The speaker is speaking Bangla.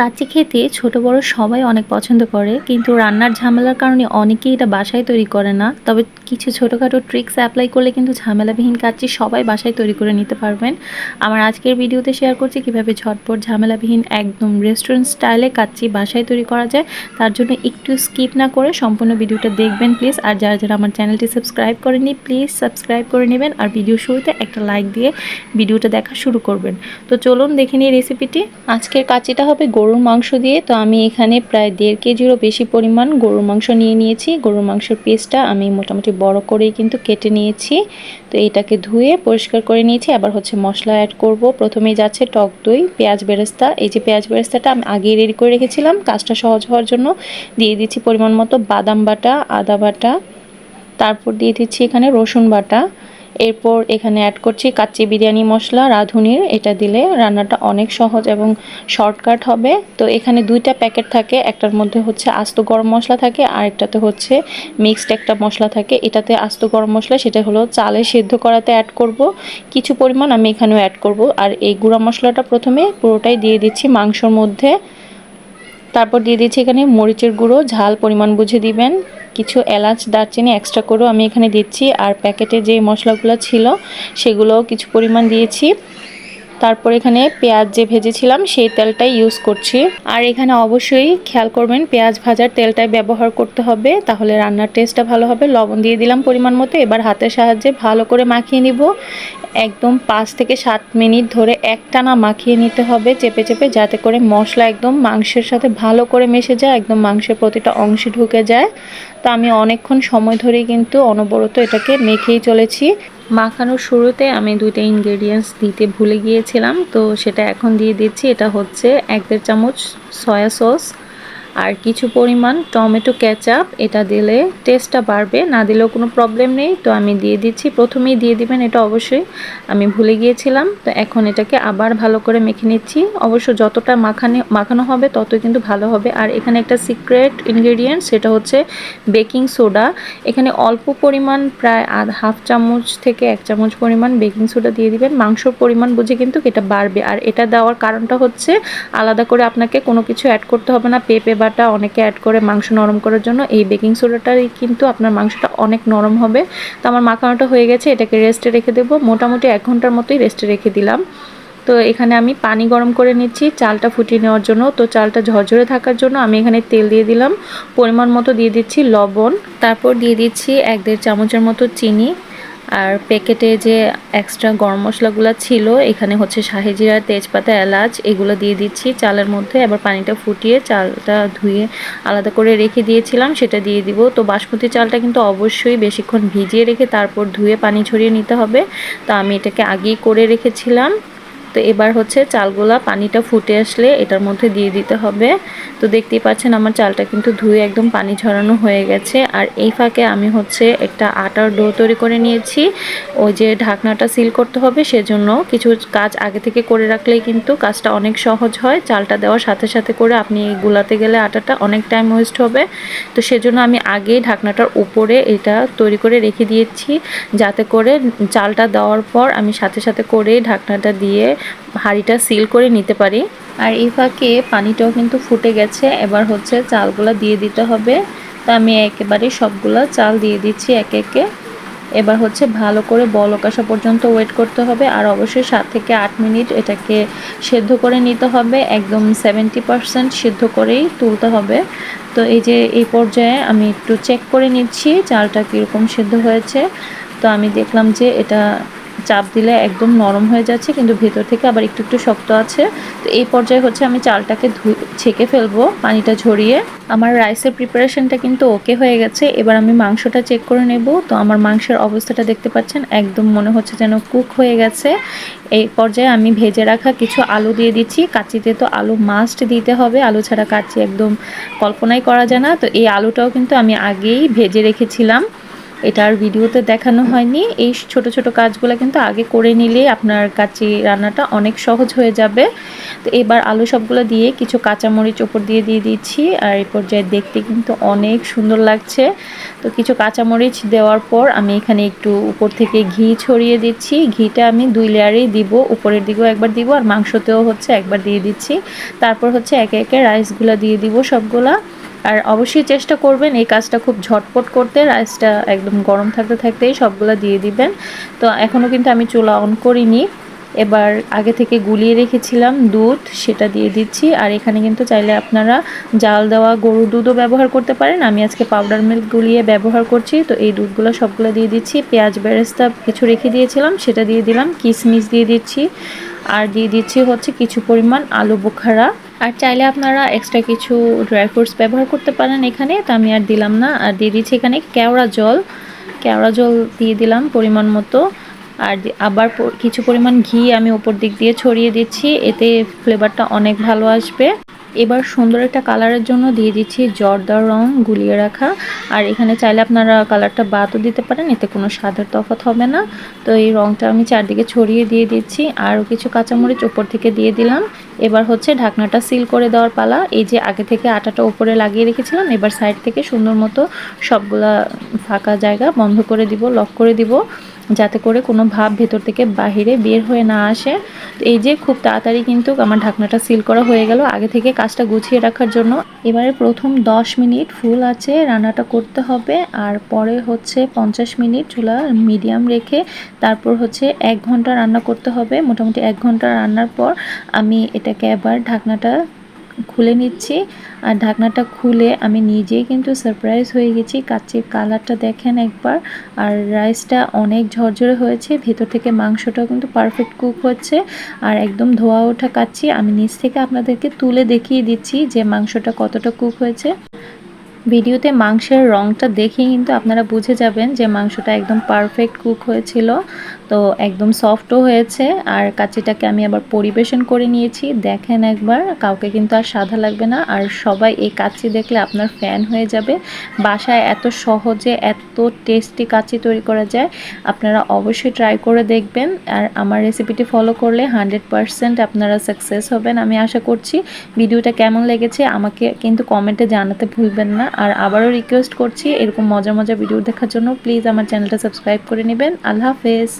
কাচ্চি খেতে ছোট বড় সবাই অনেক পছন্দ করে, কিন্তু রান্নার ঝামেলার কারণে অনেকেই এটা বাসায় তৈরি করে না। তবে কিছু ছোটোখাটো ট্রিক্স অ্যাপ্লাই করলে কিন্তু ঝামেলাবিহীন কাচ্চি সবাই বাসায় তৈরি করে নিতে পারবেন। আমার আজকের ভিডিওতে শেয়ার করছি কীভাবে ঝটপট ঝামেলাবিহীন একদম রেস্টুরেন্ট স্টাইলে কাচ্চি বাসায় তৈরি করা যায়। তার জন্য একটু স্কিপ না করে সম্পূর্ণ ভিডিওটা দেখবেন প্লিজ আর যারা যারা আমার চ্যানেলটি সাবস্ক্রাইব করেনি প্লিজ সাবস্ক্রাইব করে নেবেন। আর ভিডিও শুরুতে একটা লাইক দিয়ে ভিডিওটা দেখা শুরু করবেন। তো চলুন দেখে নিই রেসিপিটি আজকের কাচ্চিটা হবে গরুর মাংস দিয়ে, তো আমি এখানে প্রায় দেড় কেজিরও বেশি পরিমাণ গরুর মাংস নিয়ে নিয়েছি। গরুর মাংসের পিসটা আমি মোটামুটি বড় করেই কিন্তু কেটে নিয়েছি। তো এটাকে ধুয়ে পরিষ্কার করে নিয়েছি। আবার হচ্ছে মশলা অ্যাড করব। প্রথমেই যাচ্ছে টক দই, পেঁয়াজ বেরেস্তা। এই যে পেঁয়াজ বেরেস্তাটা আমি আগেই রেডি করে রেখেছিলাম। কাজটা সহজ হওয়ার জন্য দিয়ে দিচ্ছি পরিমাণ মতো বাদাম বাটা, আদা বাটা। তারপর দিয়ে দিচ্ছি এখানে রসুন বাটা। এরপর এখানে অ্যাড করছি কাচ্চি বিরিয়ানি মশলা, রাঁধুনির। এটা দিলে রান্নাটা অনেক সহজ এবং শর্টকাট হবে। তো এখানে দুইটা প্যাকেট থাকে। একটার মধ্যে হচ্ছে আস্ত গরম মশলা থাকে আর একটাতে হচ্ছে মিক্সড একটা মশলা থাকে। এটাতে আস্ত গরম মশলা, সেটা হলো চালে সেদ্ধ করাতে অ্যাড করব। কিছু পরিমাণ আমি এখানেও অ্যাড করব। আর এই গুঁড়া মশলাটা প্রথমে পুরোটাই দিয়ে দিচ্ছি মাংসর মধ্যে। তারপর দিয়ে দিচ্ছি এখানে মরিচের গুঁড়ো, ঝাল পরিমাণ বুঝে দিবেন। কিছু এলাচ, দারচিনি এক্সট্রা করেও আমি এখানে দিচ্ছি। আর প্যাকেটে যে মশলাগুলো ছিল, সেগুলোও কিছু পরিমাণ দিয়েছি। তারপর এখানে পেঁয়াজ যে ভেজেছিলাম, সেই তেলটাই ইউজ করছি। আর এখানে অবশ্যই খেয়াল করবেন, পেঁয়াজ ভাজার তেলটাই ব্যবহার করতে হবে, তাহলে রান্নার টেস্টটা ভালো হবে। লবণ দিয়ে দিলাম পরিমাণ মতো, এবার হাতের সাহায্যে ভালো করে মাখিয়ে নিব। একদম পাঁচ থেকে সাত মিনিট ধরে একটানা মাখিয়ে নিতে হবে চেপে চেপে, যাতে করে মশলা একদম মাংসের সাথে ভালো করে মিশে যায়, একদম মাংসের প্রতিটা অংশে ঢুকে যায়। তো আমি অনেকক্ষণ সময় ধরে কিন্তু অনবরত এটাকে মেখেই চলেছি। মাখানোর শুরুতে আমি দুইটা ইনগ্রেডিয়েন্টস দিতে ভুলে গিয়েছিলাম, তো সেটা এখন দিয়ে দিচ্ছি। এটা হচ্ছে এক দেড় চামচ সয়া সস আর কিছু পরিমাণ টমেটো ক্যাচাপ এটা দিলে টেস্টটা বাড়বে, না দিলেও কোনো প্রবলেম নেই। তো আমি দিয়ে দিচ্ছি, প্রথমেই দিয়ে দিবেন এটা অবশ্যই। আমি ভুলে গিয়েছিলাম, তো এখন এটাকে আবার ভালো করে মেখে নিচ্ছি। অবশ্য যতটা মাখানে মাখানো হবে, ততই কিন্তু ভালো হবে। আর এখানে একটা সিক্রেট ইনগ্রেডিয়েন্ট সেটা হচ্ছে বেকিং সোডা এখানে অল্প পরিমাণ, প্রায় আধ হাফ চামচ থেকে এক চামচ পরিমাণ বেকিং সোডা দিয়ে দিবেন। মাংসর পরিমাণ বুঝে কিন্তু এটা বাড়বে। আর এটা দেওয়ার কারণটা হচ্ছে, আলাদা করে আপনাকে কোনো কিছু অ্যাড করতে হবে না। পেঁপে বাটা অনেকে অ্যাড করে মাংস নরম করার জন্য, এই বেকিং সোডাটাই কিন্তু আপনার মাংসটা অনেক নরম হবে। তো আমার মাখানোটা হয়ে গেছে, এটাকে রেস্টে রেখে দেবো। মোটামুটি এক ঘণ্টার মতোই রেস্টে রেখে দিলাম। তো এখানে আমি পানি গরম করে নিচ্ছি, চালটা ফুটিয়ে নেওয়ার জন্য। তো চালটা ঝরঝরে থাকার জন্য আমি এখানে তেল দিয়ে দিলাম। পরিমাণ মতো দিয়ে দিচ্ছি লবণ। তারপর দিয়ে দিচ্ছি এক দেড় চামচের মতো চিনি। আর প্যাকেটে যে এক্সট্রা গরম মশলাগুলো ছিল, এখানে হচ্ছে শাহিজিরা তেজপাতা, এলাচ, এগুলো দিয়ে দিচ্ছি চালের মধ্যে। এবার পানিটা ফুটিয়ে চালটা ধুয়ে আলাদা করে রেখে দিয়েছিলাম, সেটা দিয়ে দিব। তো বাসমতি চালটা কিন্তু অবশ্যই বেশিক্ষণ ভিজিয়ে রেখে তারপর ধুয়ে পানি ছড়িয়ে নিতে হবে। তো আমি এটাকে আগেই করে রেখেছিলাম। তো এবার হচ্ছে চালগুলা পানিটা ফুটে আসলে এটার মধ্যে দিয়ে দিতে হবে। তো দেখতেই পাচ্ছেন আমার চালটা কিন্তু ধুয়ে একদম পানি ঝরানো হয়ে গেছে। আর এই ফাঁকে আমি হচ্ছে একটা আটার ডো তৈরি করে নিয়েছি। ওই যে ঢাকনাটা সিল করতে হবে সেজন্য কিছু কাজ আগে থেকে করে রাখলেই কিন্তু কাজটা অনেক সহজ হয়। চালটা দেওয়ার সাথে সাথে করে আপনি গুলাতে গেলে আটাটা অনেক টাইম ওয়েস্ট হবে। তো সেজন্য আমি আগেই ঢাকনাটার উপরে এটা তৈরি করে রেখে দিয়েছি। যাতে করে চালটা দেওয়ার পর আমি সাথে সাথে করে ঢাকনাটা দিয়ে হাঁড়িটা সিল করে নিতে পারি। আর এই ফাঁকে পানিটাও কিন্তু ফুটে গেছে। এবার হচ্ছে চালগুলো দিয়ে দিতে হবে। তা আমি একেবারে সবগুলো চাল দিয়ে দিচ্ছি একে একে। এবার হচ্ছে ভালো করে বলক আসা পর্যন্ত ওয়েট করতে হবে। আর অবশ্যই সাত থেকে আট মিনিট এটাকে সেদ্ধ করে নিতে হবে। একদম সেভেন্টি পারসেন্ট সিদ্ধ করেই তুলতে হবে। তো এই যে এই পর্যায়ে আমি একটু চেক করে নিচ্ছি চালটা কীরকম সিদ্ধ হয়েছে। তো আমি দেখলাম যে এটা চাপ দিলে একদম নরম হয়ে যাচ্ছে, কিন্তু ভেতর থেকে আবার একটু একটু শক্ত আছে। তো এই পর্যায়ে হচ্ছে আমি চালটাকে ছেঁকে ফেলব পানিটা ঝরিয়ে। আমার রাইসের প্রিপারেশনটা কিন্তু ওকে হয়ে গেছে। এবার আমি মাংসটা চেক করে নেব। তো আমার মাংসের অবস্থাটা দেখতে পাচ্ছেন, একদম মনে হচ্ছে যেন কুক হয়ে গেছে। এই পর্যায়ে আমি ভেজে রাখা কিছু আলু দিয়ে দিচ্ছি। কাচিতে তো আলু মাস্ট দিতে হবে। আলু ছাড়া কাচি একদম কল্পনাই করা যায় না। তো এই আলুটাও কিন্তু আমি আগেই ভেজে রেখেছিলাম। এটা আর ভিডিওতে দেখানো হয়নি। এই ছোট ছোট কাজগুলো কিন্তু আগে করে নিলে আপনার কাচি রান্নাটা অনেক সহজ হয়ে যাবে। তো এবার আলু সবগুলো দিয়ে কিছু কাঁচামরিচ ওপর দিয়ে দিয়ে দিচ্ছি। আর এই পর্যায়ে দেখতে কিন্তু অনেক সুন্দর লাগছে। তো কিছু কাঁচামরিচ দেওয়ার পর আমি এখানে একটু উপর থেকে ঘি ছড়িয়ে দিচ্ছি। ঘিটা আমি দুই লেয়ারেই দিব। উপরের দিকেও একবার দিব আর মাংসতেও হচ্ছে একবার দিয়ে দিচ্ছি। তারপর হচ্ছে একে একে রাইসগুলো দিয়ে দিব সবগুলা। আর অবশ্যই চেষ্টা করবেন, এই কাজটা খুব ঝটপট করতে, রাইসটা একদম গরম থাকতে থাকতেই সবগুলো দিয়ে দিবেন। তো এখনও কিন্তু আমি চুলা অন করিনি। এবার আগে থেকে গুলিয়ে রেখেছিলাম দুধ, সেটা দিয়ে দিচ্ছি। আর এখানে কিন্তু চাইলে আপনারা জাল দেওয়া গরু দুধও ব্যবহার করতে পারেন। আমি আজকে পাউডার মিল্ক গুলিয়ে ব্যবহার করছি। তো এই দুধগুলো সবগুলো দিয়ে দিচ্ছি। পেঁয়াজ বেরেস্তা কিছু রেখে দিয়েছিলাম, সেটা দিয়ে দিলাম। কিশমিশ দিয়ে দিচ্ছি। আর দিয়ে দিচ্ছি হচ্ছে কিছু পরিমাণ আলু বোখারা। আর চাইলে আপনারা এক্সট্রা কিছু ড্রাই ফ্রুটস ব্যবহার করতে পারেন এখানে, তো আমি আর দিলাম না। আর দিয়ে দিচ্ছি এখানে কেওড়া জল। কেওড়া জল দিয়ে দিলাম পরিমাণ মতো। আর আবার কিছু পরিমাণ ঘি আমি ওপর দিক দিয়ে ছড়িয়ে দিচ্ছি, এতে ফ্লেভারটা অনেক ভালো আসবে। এবার সুন্দর একটা কালারের জন্য দিয়ে দিচ্ছি জর্দার রং গুলিয়ে রাখা। আর এখানে চাইলে আপনারা কালারটা বাদও দিতে পারেন, এতে কোনো স্বাদের তফাৎ হবে না। তো এই রংটা আমি চারদিকে ছড়িয়ে দিয়ে দিচ্ছি। আরও কিছু কাঁচামরিচ উপর থেকে দিয়ে দিলাম। এবার হচ্ছে ঢাকনাটা সিল করে দেওয়ার পালা। এই যে আগে থেকে আটাটা ওপরে লাগিয়ে রেখেছিলাম, এবার সাইড থেকে সুন্দর মতো সবগুলা ফাঁকা জায়গা বন্ধ করে দিব, লক করে দিব। যাতে করে কোনো ভাব ভেতর থেকে বাহিরে বের হয়ে না আসে। এই যে খুব তাড়াতাড়ি কিন্তু আমার ঢাকনাটা সিল করা হয়ে গেল। আগে থেকে কাজটা গুছিয়ে রাখার জন্য। এবারে প্রথম 10 মিনিট ফুল আছে, রান্নাটা করতে হবে। আর পরে হচ্ছে পঞ্চাশ মিনিট চুলা মিডিয়াম রেখে তারপর হচ্ছে এক ঘণ্টা রান্না করতে হবে। মোটামুটি এক ঘণ্টা রান্নার পর আমি এটাকে আবার ঢাকনাটা খুলে নিচ্ছি। আর ঢাকনাটা খুলে আমি নিজেই কিন্তু সারপ্রাইজ হয়ে গেছি। কাচ্চির কালারটা দেখেন একবার। আর রাইসটা অনেক ঝরঝরে হয়েছে। ভেতর থেকে মাংসটাও কিন্তু পারফেক্ট কুক হচ্ছে। আর একদম ধোয়া ওঠা কাচ্ছি। আমি নিচ থেকে আপনাদেরকে তুলে দেখিয়ে দিচ্ছি যে মাংসটা কতটা কুক হয়েছে। ভিডিওতে মাংসের রংটা দেখে কিন্তু আপনারা বুঝে যাবেন যে মাংসটা একদম পারফেক্ট কুক হয়েছিল। তো একদম সফটও হয়েছে, আর কাচিটাকে আমি আবার পরিবেশন করে নিয়েছি। দেখেন একবার, কাউকে কিন্তু আর সাদা লাগবে না, আর সবাই এই কাচি দেখলে আপনার ফ্যান হয়ে যাবে। বাসায় এত সহজে এত টেস্টি কাচি তৈরি করা যায়, আপনারা অবশ্যই ট্রাই করে দেখবেন। আর আমার রেসিপিটি ফলো করলে হান্ড্রেড পারসেন্ট আপনারা সাকসেস হবেন, আমি আশা করছি। ভিডিওটা কেমন লেগেছে আমাকে কিন্তু কমেন্টে জানাতে ভুলবেন না। আর আবারও রিকোয়েস্ট করছি, এরকম মজার মজার ভিডিও দেখার জন্য প্লিজ আমার চ্যানেলটা সাবস্ক্রাইব করে নেবেন। আল্লাহ হাফেজ।